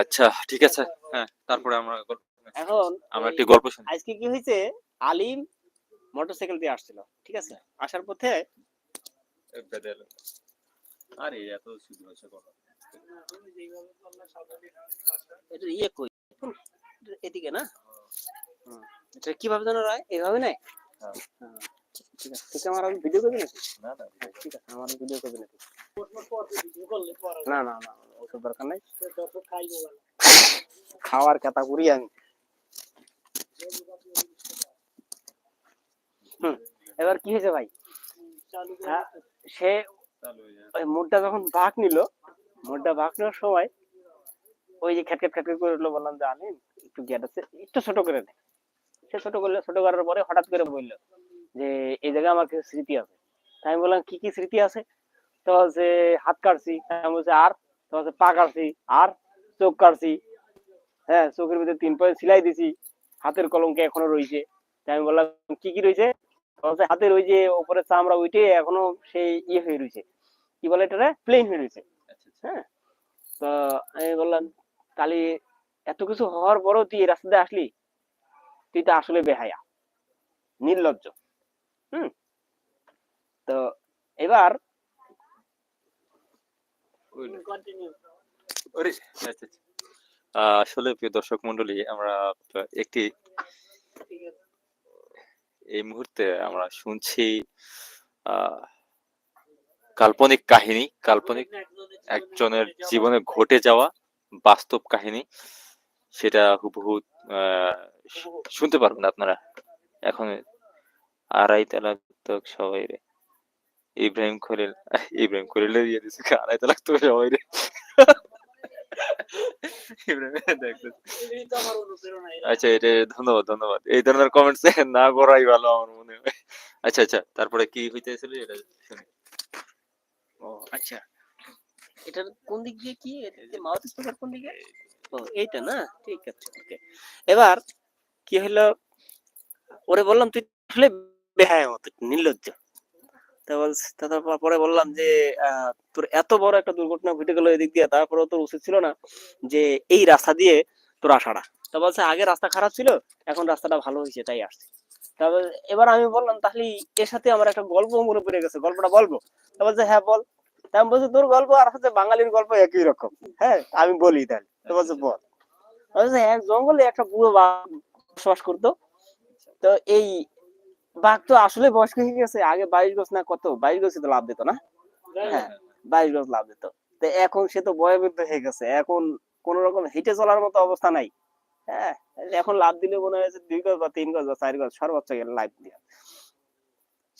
আচ্ছা ঠিক আছে। হ্যাঁ তারপরে আমরা এখন আমরা একটি গল্প শুনি। আজকে কি হয়েছে? আলিম মোটরসাইকেল দিয়ে আসছিল ঠিক আছে? আসার পথে আরে এত এটা ইয়ে কই? এদিকে না? হুম, এটা কীভাবে জানো রায়? এভাবে নাই? হ্যাঁ। হ্যাঁ, ঠিক আছে ঠিক আমার ভিডিও করবি নাকি না না ঠিক আছে। আমার ভিডিও করবি নাকি না না না ওসব দরকার নাই। খাওয়ার কথা করি আমি। হুম এবার কি হয়েছে ভাই? হ্যাঁ, সে চালু ওই মোড়টা যখন ভাগ নিল মোড়টা ভাগ নেওয়ার সময় ওই যে খ্যাটখ্যাট খ্যাটখ্যাট করে উঠল বললাম যে আনিন একটু গেট আছে একটু ছোট করে দে সে ছোট করল ছোট করার পরে হঠাৎ করে বলল যে এই জায়গায় আমার কিছু স্মৃতি আছে। তাই আমি বললাম কি কি স্মৃতি আছে? তো হচ্ছে হাত কাটছি। আমি বলছি আর? তো হচ্ছে পা কাটছি। আর? চোখ কাটছি। হ্যাঁ চোখের ভিতরে তিন পয়েন্ট সিলাই দিছি। হাতের কলঙ্কে এখনও রয়েছে তাই আমি বললাম কি কি রয়েছে হাতের ওই যে উপরে চামড়া উঠে এখনও সেই ইয়ে হয়ে রয়েছে কি বলে এটা প্লেন হয়ে রয়েছে আচ্ছা, আচ্ছা। হ্যাঁ। তো আমি বললাম তাহলে এত কিছু হওয়ার পরেও তুই রাস্তা দিয়ে আসলি? তুই তো আসলে বেহায়া নির্লজ্জ। হুম। তো এবার ওরে, আচ্ছা, আচ্ছা। আহ, আসলে প্রিয় দর্শক মন্ডলী আমরা একটি এই মুহূর্তে আমরা শুনছি কাল্পনিক কাহিনী কাল্পনিক একজনের জীবনে ঘটে যাওয়া বাস্তব কাহিনী। সেটা হুবহু আহ, শুনতে পারবেন আপনারা। এখন আড়াই তালাক তো সবাই রে। ইব্রাহিম খলিল, ইব্রাহিম খলিলের ইয়ে দিছে আড়াই তালাক তো সবাই রে। আচ্ছা এটা ধন্যবাদ ধন্যবাদ। এই ধরনের কমেন্টস না করাই ভালো আমার মনে হয়। আচ্ছা আচ্ছা তারপরে কি হইতেছিল এটা ও আচ্ছা। এটার কোন দিক দিয়ে কি? এটা মাউথ স্পিকার কোন দিকে? ও, এইটা না? ঠিক আছে ওকে এবার কি হলো ওরে বললাম, তুই বেহায়া মতো নির্লজ্জ। তা বলছে তা বললাম যে তোর এত বড় একটা দুর্ঘটনা ঘটে গেল এদিক দিয়ে তারপরে তোর উচিত ছিল না যে, এই রাস্তা দিয়ে তোর আসাটা। তা বলছে, আগে রাস্তা খারাপ ছিল, এখন রাস্তাটা ভালো হয়েছে, তাই তারপর এবার আমি বললাম, তাহলে এর সাথে আমার একটা গল্প মনে পড়ে গেছে, গল্পটা বলব? তা বলছে হ্যাঁ বল। তা আমি বলছি, তোর গল্প আর হচ্ছে বাঙালির গল্প একই রকম। হ্যাঁ আমি বলি তাহলে। তো বলছে, বল। বলছে এক জঙ্গলে একটা বুড়ো বসবাস করতো। তো এই বাঘ তো আসলে বয়স্ক হয়ে গেছে আগে বাইশ গজ না কত? বাইশ গজ তো লাভ দিত না? হ্যাঁ বাইশ গজ লাভ দিত। তো এখন সে তো বয়োবৃদ্ধ হয়ে গেছে এখন কোন রকম হেঁটে চলার মতো অবস্থা নাই। হ্যাঁ এখন লাভ দিলে মনে হয়েছে দুই গজ বা তিন গজ বা চার গজ সর্বোচ্চ গেলে লাভ দিয়ে।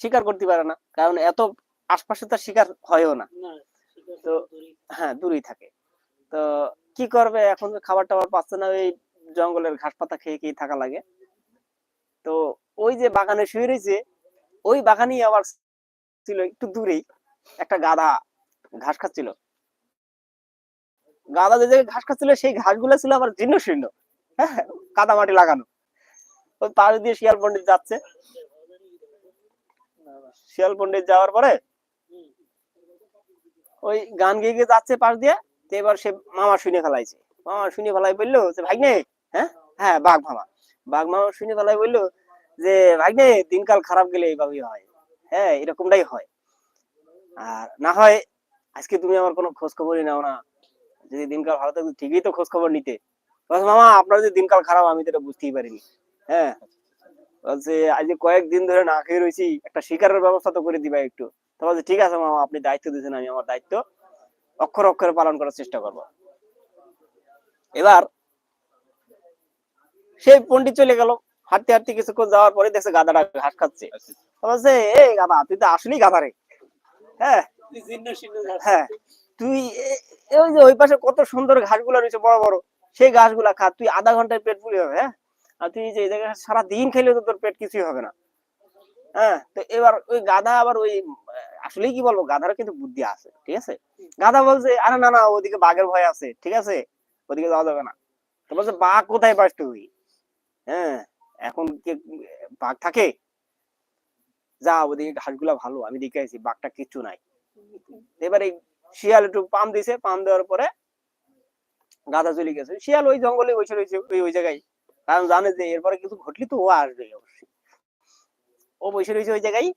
শিকার করতে পারে না কারণ এত আশপাশে তার শিকার হয়ও না। তো হ্যাঁ দূরেই থাকে। তো কি করবে এখন খাবার টাবার পাচ্ছে না ওই জঙ্গলের ঘাস পাতা খেয়ে খেয়ে থাকা লাগে। তো ওই যে বাগানে শুয়ে রয়েছে, ওই বাগানেই আবার ছিল একটু দূরেই একটা গাধা ঘাস খাচ্ছিল। গাধা যে ঘাস খাচ্ছিল, সেই ঘাসগুলো ছিল আবার জীর্ণ শীর্ণ। হ্যাঁ কাদা মাটি লাগানো। ওই পাশ দিয়ে শিয়াল পণ্ডিত যাচ্ছে। শিয়াল পণ্ডিত যাওয়ার পরে ওই গান গেয়ে গিয়ে যাচ্ছে পাশ দিয়ে, তো এবার সে মামা শুনে ফেলাইছে। মামা শুনে ফেলাই বলল যে, ভাগ্নে হ্যাঁ? হ্যাঁ বাঘ মামা। বাঘ মামা শুনে ফেলাই বলল যে ভাগ্নে দিনকাল খারাপ গেলে এইভাবেই হয়। হ্যাঁ এরকমটাই হয়। আর না হয় আজকে তুমি আমার কোনো খোঁজ খবরই নাও না। যদি দিনকাল ভালো থাকতো ঠিকই তো খোঁজ খবর নিতে মামা, আপনার যদি দিনকাল খারাপ, আমি তো এটা বুঝতেই পারিনি। হ্যাঁ। বলছে, আজ কয়েকদিন ধরে না খেয়ে রয়েছি, একটা শিকারের ব্যবস্থা তো করে দিবা একটু। তো বলছে, ঠিক আছে মামা, আপনি দায়িত্ব দিয়েছেন, আমি আমার দায়িত্ব অক্ষর অক্ষরে পালন করার চেষ্টা করব। এবার সেই পন্ডিত চলে গেল। হাঁটতে হাঁটতে কিছুক্ষণ যাওয়ার পরে দেখছে গাধাটা ঘাস খাচ্ছে। আচ্ছা, বলছে এই গাধা তুই তো আসলেই গাধা রে। হ্যাঁ। হ্যাঁ। তুই ওই যে ওই পাশে কত সুন্দর ঘাসগুলো রয়েছে বড় বড় সেই ঘাসগুলা খা তুই আধা ঘন্টায় পেট পুরি হবে হ্যাঁ? আর তুই যে জায়গায় সারা দিন খেলে তো তোর পেট কিছুই হবে না। হ্যাঁ তো এবার ওই গাধা আবার ওই আসলেই কি বলব গাধারও কিন্তু বুদ্ধি আছে ঠিক আছে? গাধা বলছে আরে না না ওদিকে বাঘের ভয় আছে ঠিক আছে? ওদিকে যাওয়া যাবে না। তো বলছে বাঘ কোথায় পাস তুই? হ্যাঁ। এখন বাঘ থাকে? যা ওদিকে ঘাসগুলা ভালো, আমি দেখে আছি বাঘটা কিচ্ছু নাই। এবার এই শিয়াল একটু পাম দিছে, পাম দেওয়ার পরে গাধা চলে গেছে। শিয়াল ওই জঙ্গলে বসে রয়েছে, ওই জায়গায়। কারণ জানে যে এরপরে কিছু ঘটলে তো ও আসবে অবশ্যই। ও বসে রয়েছে ওই জায়গায়।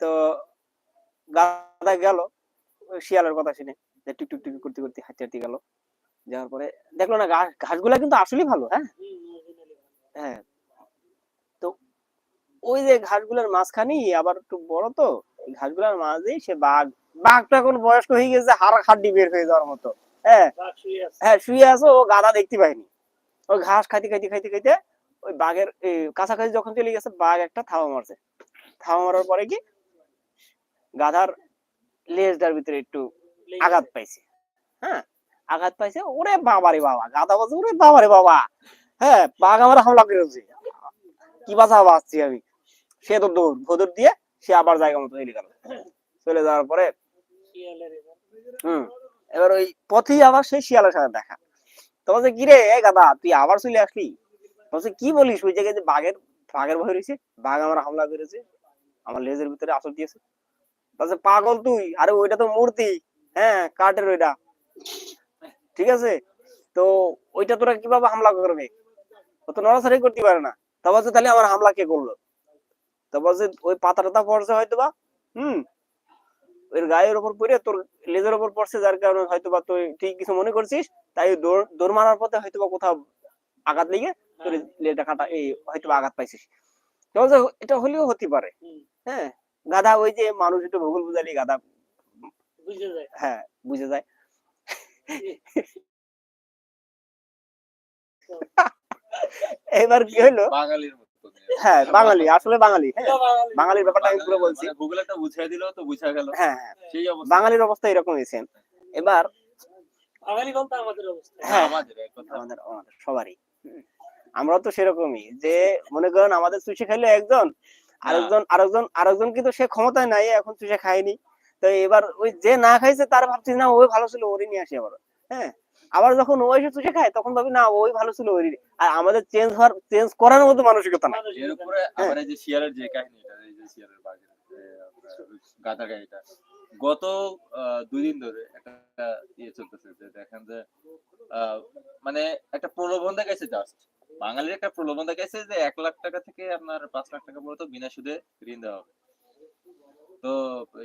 তো গাধা গেল, শিয়ালের কথা শুনে। যে টুক টুক টুক করতে করতে হাঁটতে হাঁটতে গেল। যাওয়ার পরে দেখল না ঘাস ঘাসগুলা কিন্তু আসলেই ভালো হ্যাঁ? হ্যাঁ। ওই যে ঘাসগুলোর মাঝখানেই আবার একটু বড় তো এই ঘাসগুলোর মাঝেই সে বাঘ বাঘটা এখন বয়স্ক হয়ে গেছে হাড় হাড্ডি বের হয়ে যাওয়ার মতো। হ্যাঁ হ্যাঁ শুয়ে আছে ও গাদা দেখতে পায়নি। ওই ঘাস খাইতে খাইতে খাইতে খাইতে ওই বাঘের কাছাকাছি যখন চলে গেছে বাঘ একটা থাবা মারছে। থাবা মারার পরে কি গাধার লেজটার ভিতরে একটু আঘাত পাইছে। হ্যাঁ আঘাত পাইছে ওরে বাবা রে বাবা গাধা বলছে ওরে বাবা রে বাবা। হ্যাঁ বাঘ আমার হামলা করেছে। কি বাঁচা বাঁচছি আমি? সে তো দৌড়, ভদর দিয়ে সে আবার জায়গা মতো চলে গেল চলে যাওয়ার পরে, হম, এবার ওই পথেই আবার সেই শিয়ালের সাথে দেখা। তো বলছে কি রে গাদা, তুই আবার চলে আসলি? বলছে, কি বলিস? ওই জায়গায় যে বাঘের বাঘের ভয় রয়েছে, বাঘ আমার হামলা করেছে, আমার লেজের ভিতরে আসল দিয়েছে। বলছে, পাগল তুই? আরে, ওইটা তো মূর্তি। হ্যাঁ কাঠের ওইটা। ঠিক আছে? তো ওইটা তোরা কীভাবে হামলা করবে? ও তো নড়াচড়াই করতে পারে না। তা বলছে, তাহলে আমার হামলা কে করল? তা বলছে ওই পাতা পড়ছে হয়তো বা হম। ওর গায়ের উপর পড়ে তোর লেজের উপর পড়ছে যার কারণে হয়তো বা তুই ঠিক কিছু মনে করছিস তাই দৌড় দৌড় মারার পথে হয়তো বা কোথাও আঘাত লেগে তোর লেজটা কাটা এই হয়তো আঘাত পাইছিস। এটা হলেও হতে পারে। হ্যাঁ গাধা ওই যে মানুষ একটু ভূগোল বুঝালি গাধা বুঝে যায়। হ্যাঁ বুঝে যায়। এবার কি হলো? বাঙালির হ্যাঁ বাঙালি আসলে বাঙালি হ্যাঁ। বাঙালির ব্যাপারটা আমি পুরো বলছি। গুগল একটা বুঝিয়ে দিল তো বুঝা গেল। হ্যাঁ হ্যাঁ। সেই অবস্থা। বাঙালির অবস্থা এরকম হয়েছে এবার বাঙালি বলতে আমাদের অবস্থা। হ্যাঁ। আমাদের আমাদের আমাদের সবারই। হুম। আমরাও তো সেরকমই যে মনে করেন আমাদের চুষে খাইলে একজন আরেকজন আরেকজন আরেকজন কিন্তু সে ক্ষমতায় নাই এখন চুষে খায়নি। তো এবার ওই যে না খাইছে তার ভাবছি না ওই ভালো ছিল ওরই নিয়ে আসি আবার হ্যাঁ? আবার যখন ও এসে চুষে খায় তখন ভাবি না ওই ভালো ছিল ওরই আর আমাদের চেঞ্জ হওয়ার চেঞ্জ করার মতো মানসিকতা না এর উপরে আবার এই যে শিয়ালের যে কাহিনীটা এই যে শিয়ালের বাঘের যে আপনার ওই গাধা কাহিনীটা গত আহ, দুই দিন ধরে একটা ইয়ে চলতেছে যে দেখেন যে মানে একটা প্রলোভন দেখাইছে জাস্ট বাঙালির একটা প্রলোভন দেখাইছে যে এক লাখ টাকা থেকে আপনার পাঁচ লাখ টাকা পর্যন্ত বিনা সুদে ঋণ দেওয়া হবে। তো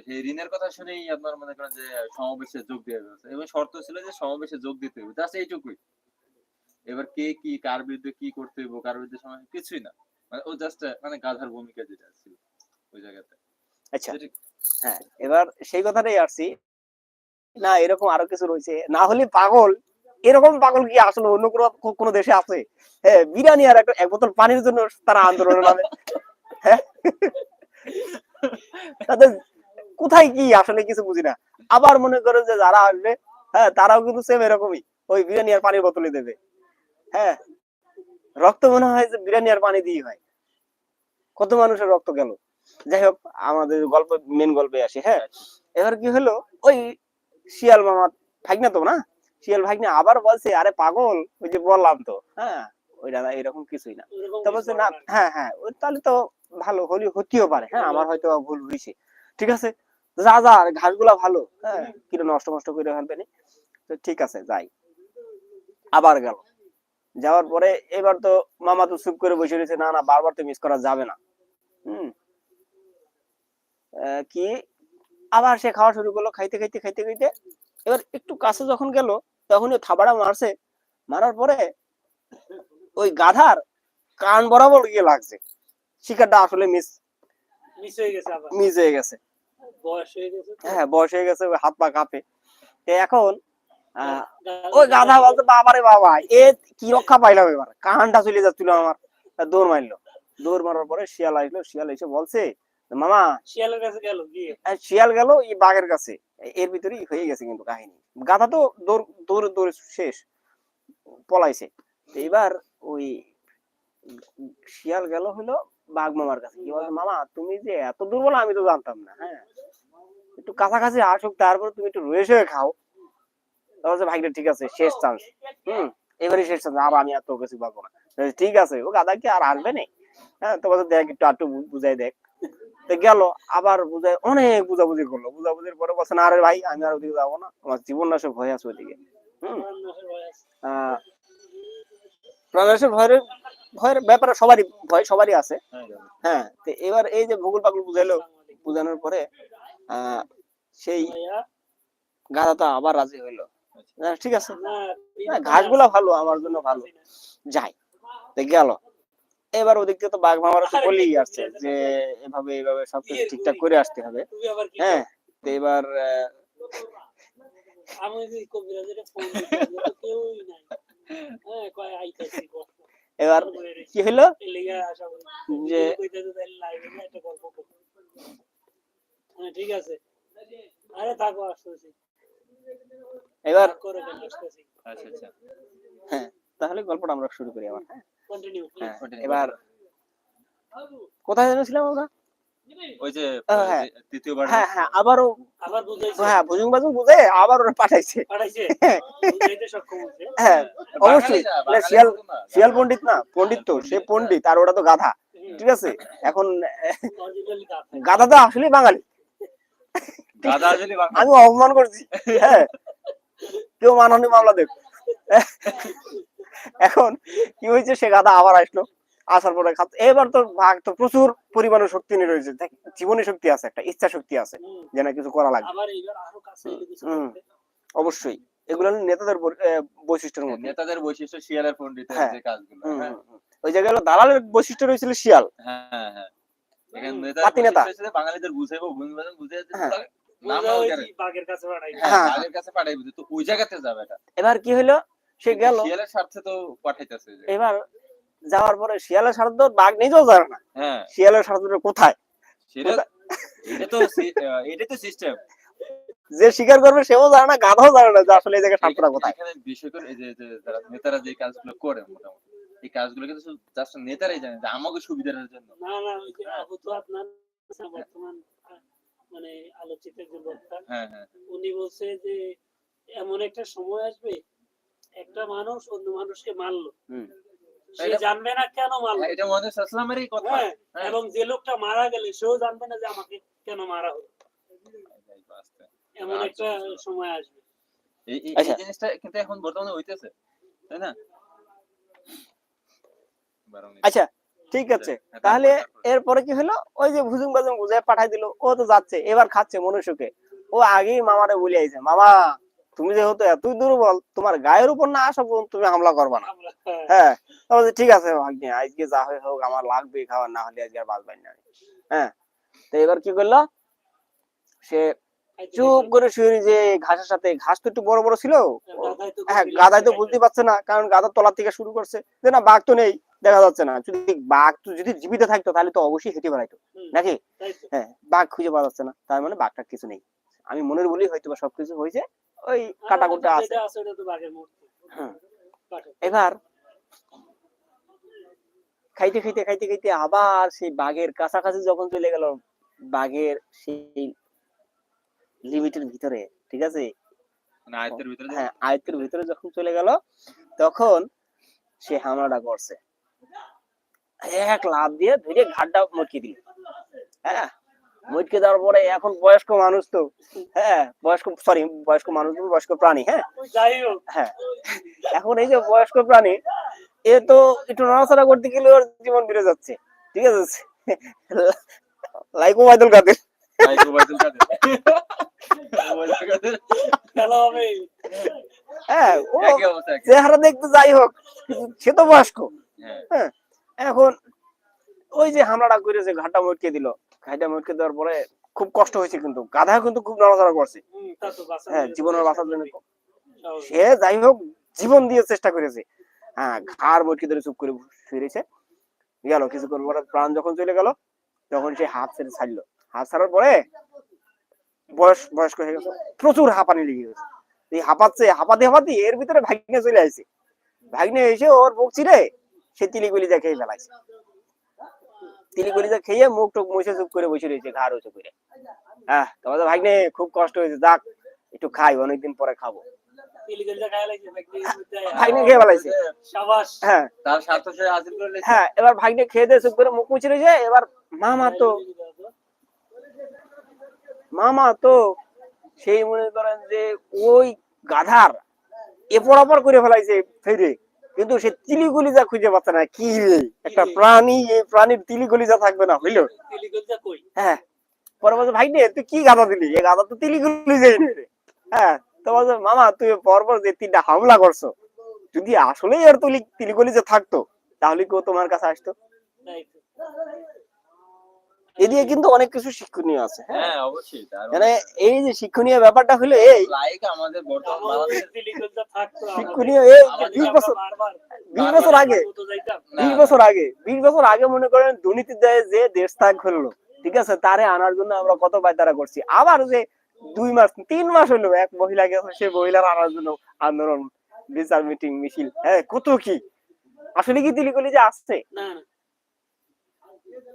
সেই ঋণের কথা শুনেই আপনার মনে করেন যে সমাবেশে যোগ দেওয়া হয়েছে এবং শর্ত ছিল যে সমাবেশে যোগ দিতে হবে জাস্ট এইটুকুই। এবার কে কি কার বিরুদ্ধে কি করতে হবে কার বিরুদ্ধে সমাবেশ কিছুই না। মানে ও জাস্ট মানে গাধার ভূমিকা যেটা ছিল ওই জায়গাতে। আচ্ছা হ্যাঁ এবার সেই কথাটাই আসছি। না এরকম আরও কিছু রয়েছে। না হলে পাগল এরকম পাগল কি আসলে অন্য কোনো কোনো দেশে আছে? হ্যাঁ বিরিয়ানি আর একটা এক বোতল পানির জন্য তারা আন্দোলনে নামে। হ্যাঁ? তাদের কোথায় কি? আসলে কিছু বুঝি না। আবার মনে করে যে যারা আসবে হ্যাঁ তারাও কিন্তু সেম এরকমই। ওই বিরিয়ানি আর পানির বোতলে দেবে। হ্যাঁ রক্ত মনে হয় যে বিরিয়ানি আর পানি দিয়ে হয়। কত মানুষের রক্ত গেল। যাই হোক আমাদের গল্প মেন গল্পে আসে হ্যাঁ। এবার কি হলো? ওই শিয়াল মামা ভাগনা তো না? শিয়াল ভাগনা আবার বলছে আরে পাগল ওই যে বললাম তো। হ্যাঁ ওই দাদা এরকম কিছুই না। বলছে না হ্যাঁ হ্যাঁ ওই তাহলে তো ভালো হলি হতেও পারে হ্যাঁ? আমার হয়তো ভুল হয়েছে ঠিক আছে? যা যা ঘাসগুলা ভালো হ্যাঁ? কিলো নষ্ট নষ্ট করে ফেলবে নি তো ঠিক আছে যাই। আবার গেল। যাওয়ার পরে এবার তো মামা তো চুপ করে বসে রয়েছে না না বারবার তো মিস করা যাবে না। হুম। কি? আবার সে খাওয়া শুরু করল খাইতে খাইতে খাইতে খাইতে। এবার একটু কাছে যখন গেল তখন ওই থাবাটা মারছে। মারার পরে ওই গাধার কান বরাবর গিয়ে লাগছে। শিকারটা আসলে মিস মিস হয়ে গেছে আবার। মিস হয়ে গেছে। বয়স হয়ে গেছে হ্যাঁ বয়স হয়ে গেছে হাত পা কাঁপে। তো এখন ওই গাধা বলতে বাবারে বাবা এ কি রক্ষা পাইলাম এবার? কানটা চলে যাচ্ছিল আমার দৌড় মারলো। দৌড় মারার পরে শিয়াল আসলো শিয়াল এসে বলছে মামা শিয়ালের কাছে গেল আর শিয়াল গেল এই বাঘের কাছে। এর ভিতরেই হয়ে গেছে কিন্তু কাহিনী। গাধা তো দৌড় দৌড়ে দৌড়ে শেষ পলাইছে। তো এবার ওই শিয়াল গেল হলো বাঘ মামার কাছে। কি বলছে মামা তুমি যে এত দুর্বল আমি তো জানতাম না হ্যাঁ? একটু কাছাকাছি আসুক তারপর তুমি একটু রয়েছে খাও। তাহলে ভাইটা ঠিক আছে শেষ চান্স হুম এবারে শেষ চান্স আর আমি আর তোর কাছে পাবো না ঠিক আছে ও গাদা কি আর আসবে না? হ্যাঁ তো বলছে দেখ একটু আটটু বুঝাই দেখ। তো গেল আবার বুঝাই অনেক বুঝাবুঝি করল। বুঝাবুঝির পরে বলছে না আরে ভাই আমি আর ওদিকে যাব না। আমার জীবন নাশক হয়ে আছে ওইদিকে হুম। নাশের ভয়। আহ, প্রাণনাশের ভয়ের ভয়ের ব্যাপারে সবারই ভয় সবারই আছে। হ্যাঁ তো এবার এই যে ভূগোল পাগল বুঝাইলো বুঝানোর পরে সেই গাধাটা আবার রাজি হইল। ঠিক আছে। না, না, ঘাসগুলা ভালো আমার জন্য ভালো। যাই গেল। এবার ওদিক থেকে তো বাঘ মামারা তো বলেই আসছে যে এভাবে এভাবে সবকিছু ঠিকঠাক করে আসতে হবে। হ্যাঁ তো এবার আমি কবিরাজের ফোন কেউই নাই। হ্যাঁ কয় আইতাছি এবার কি হলো আশা করি যে হ্যাঁ ঠিক আছে। আরে থাকো আসতেছি। এবার আচ্ছা আচ্ছা। হ্যাঁ তাহলে গল্পটা আমরা শুরু করি আবার হ্যাঁ? কন্টিনিউ হ্যাঁ, এবার কোথায় জানিয়েছিলাম আমরা? ওই যে হ্যাঁ। তৃতীয়বার হ্যাঁ হ্যাঁ আবারও আবার বুঝাইছে। হ্যাঁ বুঝুং বাজুং বুঝে আবার ওরা পাঠাইছে। পাঠাইছে? বুঝাইতে সক্ষম হয়েছে। হ্যাঁ অবশ্যই। না, শিয়াল শিয়াল পণ্ডিত না পণ্ডিত তো সে পণ্ডিত আর ওরা তো গাধা ঠিক আছে? এখন গাধা তো আসলে বাঙালি। আমি অপমান করছি হ্যাঁ। কেউ মানহানি মামলা দেখ। এখন কি হয়েছে সে গাধা আবার আসলো। আসার পরে খাত এবার তো ভাগ তো প্রচুর পরিমাণে শক্তি নিয়ে রয়েছে। জীবনী শক্তি আছে একটা ইচ্ছা শক্তি আছে যে না কিছু করা লাগবে। অবশ্যই। এগুলো নেতাদের বৈশিষ্ট্যের মধ্যে। নেতাদের বৈশিষ্ট্য শিয়ালের পণ্ডিতের হ্যাঁ। যে কাজগুলো হুম, হ্যাঁ। ওই জায়গায় হলো দালালের বৈশিষ্ট্য রয়েছিল শিয়াল। হ্যাঁ হ্যাঁ পাতি নেতা। বাঙালিদের বুঝাইবো ভূমিবাদন বুঝে হ্যাঁ। হ্যাঁ। হ্যাঁ। এবার কি হলো সে গেল। শিয়ালের স্বার্থে তো পাঠাইতেছে এবার যাওয়ার পরে শিয়ালের সাথে বাঘ নিজেও জানে না। হ্যাঁ। শিয়ালের সাথে কোথায়? এটা তো সি- তো সিস্টেম যে শিকার করবে সেও জানে না গাধাও জানে না যে আসলে এই জায়গায় সাপটা কোথায়। এখানে বিষয় করে এই যে যে যারা নেতারা যে কাজগুলো করে মোটামুটি এই কাজগুলো কিন্তু জাস্ট নেতারাই জানে যে আমাকে সুবিধার জন্য। না না ওই যে আবু তো আপনার বর্তমান মানে আলোচিত একজন বক্তা হ্যাঁ হ্যাঁ। উনি বলছে যে এমন একটা সময় আসবে একটা মানুষ অন্য মানুষকে মারলো। হুম। সে জানবে না কেন মারলো? হ্যাঁ, এটা কথা। হ্যাঁ হ্যাঁ। এবং যে লোকটা মারা গেলে সেও জানবে না যে আমাকে কেন মারা হলো। এমন একটা সময় আসবে। এই আচ্ছা। জিনিসটা কিন্তু এখন বর্তমানে হইতেছে তাই না? আচ্ছা ঠিক আছে। হ্যাঁ, তাহলে এরপরে কি হলো? ওই যে ভুজুং বাজুং বুঝে পাঠাই দিল ও তো যাচ্ছে এবার খাচ্ছে মনুষ্যকে। ও আগেই মামারে বলে আইছে মামা তুমি যেহেতু এতই দুর্বল তোমার গায়ের উপর না আসা পর্যন্ত তুমি হামলা করবা না। হ্যাঁ, তাহলে ঠিক আছে ভাগ্নে আজকে যা হয় হোক আমার লাগবে খাবার না হলে আজকে আর বাঁচবেন না হ্যাঁ তো এবার কি করল? সে চুপ করে শুয়ে যে ঘাসের সাথে ঘাস তো একটু বড় বড় ছিল। হ্যাঁ গাদায় তো বুঝতে পারছে না কারণ গাদার তলার থেকে শুরু করছে। যে না বাঘ তো নেই দেখা যাচ্ছে না। যদি বাঘ তো যদি জীবিত থাকতো তাহলে তো অবশ্যই হেঁটে বেড়াইতো। নাকি? হ্যাঁ বাঘ খুঁজে পাওয়া যাচ্ছে না। তার মানে বাঘটার কিছু নেই। আমি মনের বলি হয়তো বা সবকিছু হয়েছে ওই কাটা কুটা আছে। হ্যাঁ। এবার খাইতে খাইতে খাইতে খাইতে আবার সেই বাঘের কাছাকাছি যখন চলে গেল বাঘের সেই লিমিটের ভিতরে ঠিক আছে? মানে আয়ত্তের ভিতরে হ্যাঁ আয়ত্তের ভিতরে যখন চলে গেল তখন সে হামলাটা করছে। এক লাভ দিয়ে ধরে ঘাটটা মটকে দিল। হ্যাঁ? মটকে দেওয়ার পরে এখন বয়স্ক মানুষ তো হ্যাঁ বয়স্ক সরি বয়স্ক মানুষ বয়স্ক প্রাণী হ্যাঁ। যাই হোক হ্যাঁ এখন এই যে বয়স্ক প্রাণী এ তো একটু নড়াচড়া করতে গেলে ওর জীবন বেড়ে যাচ্ছে ঠিক আছে? লাইকো বাইদুল কাদের ওবায়দুল হ্যাঁ ও। চেহারা দেখতে যাই হোক সে তো বয়স্ক। হ্যাঁ, হ্যাঁ এখন ওই যে হামলাটা করেছে ঘাটটা মটকে দিল ঘাটটা মটকে দেওয়ার পরে খুব কষ্ট হয়েছে কিন্তু। গাধা কিন্তু খুব নড়াচড়া করছে। হ্যাঁ জীবনের বাঁচার জন্য সে যাই হোক জীবন দিয়ে চেষ্টা করেছে। হ্যাঁ ঘাড় মটকে ধরে চুপ করে রয়েছে। গেল কিছুক্ষণ পরে প্রাণ যখন চলে গেল তখন সে হাত ছেড়ে ছাড়লো। হাত ছাড়ার পরে বয়স বয়স্ক হয়ে গেছে। প্রচুর হাঁপানি লেগে গেছে। এই হাঁপাচ্ছে হাঁপাতে হাঁপাতে এর ভিতরে ভাগ্নে চলে আসছে ভাগ্নে এসে ওর বুক চিরে সে তিলিগুলি খেয়ে ফেলাইছে। যা খেয়ে মুখ টুক মুছে চুপ করে বসে রয়েছে ঘাড় উঁচু করে হ্যাঁ তোমাদের ভাগ্নে খুব কষ্ট হয়েছে। যাক একটু খাই অনেকদিন পরে খাব। ভাগ্নে খেয়ে হ্যাঁ। তার স্বার্থ সে হাসিল করে হ্যাঁ এবার ভাগ্নে খেয়ে দিয়ে চুপ করে মুখ মুছে রয়েছে। এবার মামা তো মামা তো সেই মনে করেন যে ওই গাধার এ পরাপর করে ফেলাইছে ফেরে কিন্তু সে তিলিগুলি যা খুঁজে পাচ্ছে না কি একটা প্রাণী এই প্রাণীর তিলিগুলি যা থাকবে না বুঝলো? হ্যাঁ। পরে বলছে ভাই নে তুই কি গাদা দিলি? এই গাদা তো তিলিগুলি হ্যাঁ তো বলছে মামা তুই পরপর যে তিনটা হামলা করছ যদি আসলেই আর তুলি তিলিগুলি যে থাকতো তাহলে কেউ তোমার কাছে আসতো। এদিকে কিন্তু অনেক কিছু শিক্ষণীয় আছে হ্যাঁ? হ্যাঁ অবশ্যই মানে এই যে শিক্ষণীয় ব্যাপারটা হলো এই। লাইক আমাদের বর্তমান শিক্ষণীয় এই বিশ আমরা বছর বারবার বিশ বছর আগে বিশ বছর আগে বিশ বছর আগে মনে করেন দুর্নীতি দেয় যে দেশ ত্যাগ হলো ঠিক আছে? তারে আনার জন্য আমরা কত পায়তারা করছি। আবার যে দুই মাস তিন মাস হলো এক মহিলা গেছে সে মহিলার আনার জন্য আন্দোলন বিচার মিটিং মিছিল হ্যাঁ কত কি? আসলে কি তিলিকলি যে আসছে? না না।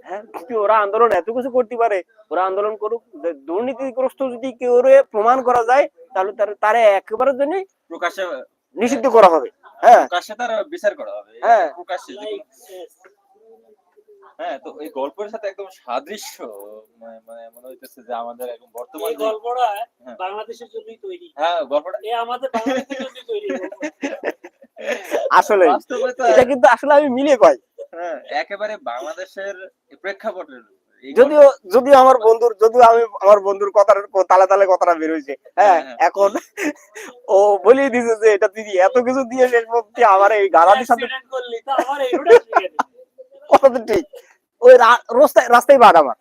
হ্যাঁ ওরা আন্দোলন এত কিছু করতে পারে ওরা আন্দোলন করুক দুর্নীতিগ্রস্ত যদি কেউ প্রমাণ করা যায় তাহলে তার একেবারের জন্য প্রকাশ্যে নিষিদ্ধ করা হবে হ্যাঁ প্রকাশ্যে তার বিচার করা হবে হ্যাঁ। প্রকাশ্যে হ্যাঁ তো এই গল্পের সাথে একদম সাদৃশ্য মানে মানে হইতেছে যে আমাদের একদম বর্তমান এই গল্পটা হ্যাঁ। বাংলাদেশের জন্যই তৈরি হ্যাঁ গল্পটা এ আমাদের বাংলাদেশের জন্যই তৈরি আসলে এটা কিন্তু আসলে আমি মিলে পাই হ্যাঁ, একেবারে বাংলাদেশের প্রেক্ষাপটের যদিও যদিও আমার বন্ধুর যদিও আমি আমার বন্ধুর কথার তালে তালে কথাটা বের হয়েছে। হ্যাঁ হ্যাঁ। এখন ও বলিয়ে দিছে যে এটা এত কিছু দিয়ে শেষ পর্যন্ত আমার এই সাথে তো আমার এই রোডে accident। কথা তো ঠিক। ওই রাস্তায় রাস্তায় বাদ আমার।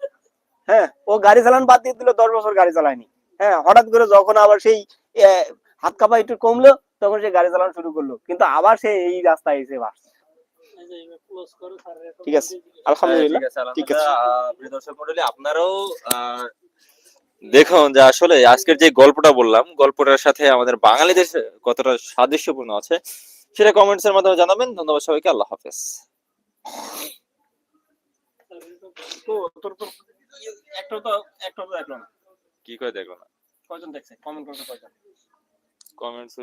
হ্যাঁ ও গাড়ি চালান বাদ দিয়ে দিল দশ বছর গাড়ি চালায়নি। হ্যাঁ হঠাৎ করে যখন আবার সেই হাত কাপা একটু কমলো তখন সে গাড়ি চালানো শুরু করল। কিন্তু আবার সে এই রাস্তায় এসে বাস ঠিক আছে। হ্যাঁ, আলহামদুলিল্লাহ। ঠিক আছে ঠিক দর্শক মন্ডলী আপনারাও দেখুন যে আসলে আজকের যে গল্পটা বললাম গল্পটার সাথে আমাদের বাঙালিদের কতটা সাদৃশ্যপূর্ণ আছে সেটা কমেন্টস এর মাধ্যমে জানাবেন। ধন্যবাদ সবাইকে আল্লাহ হাফেজ। তো তোর তো একটা তো একটা তো দেখল না। কি করে দেখো না? কয়জন দেখছে? কমেন্ট করতে কয়জন। কমেন্টস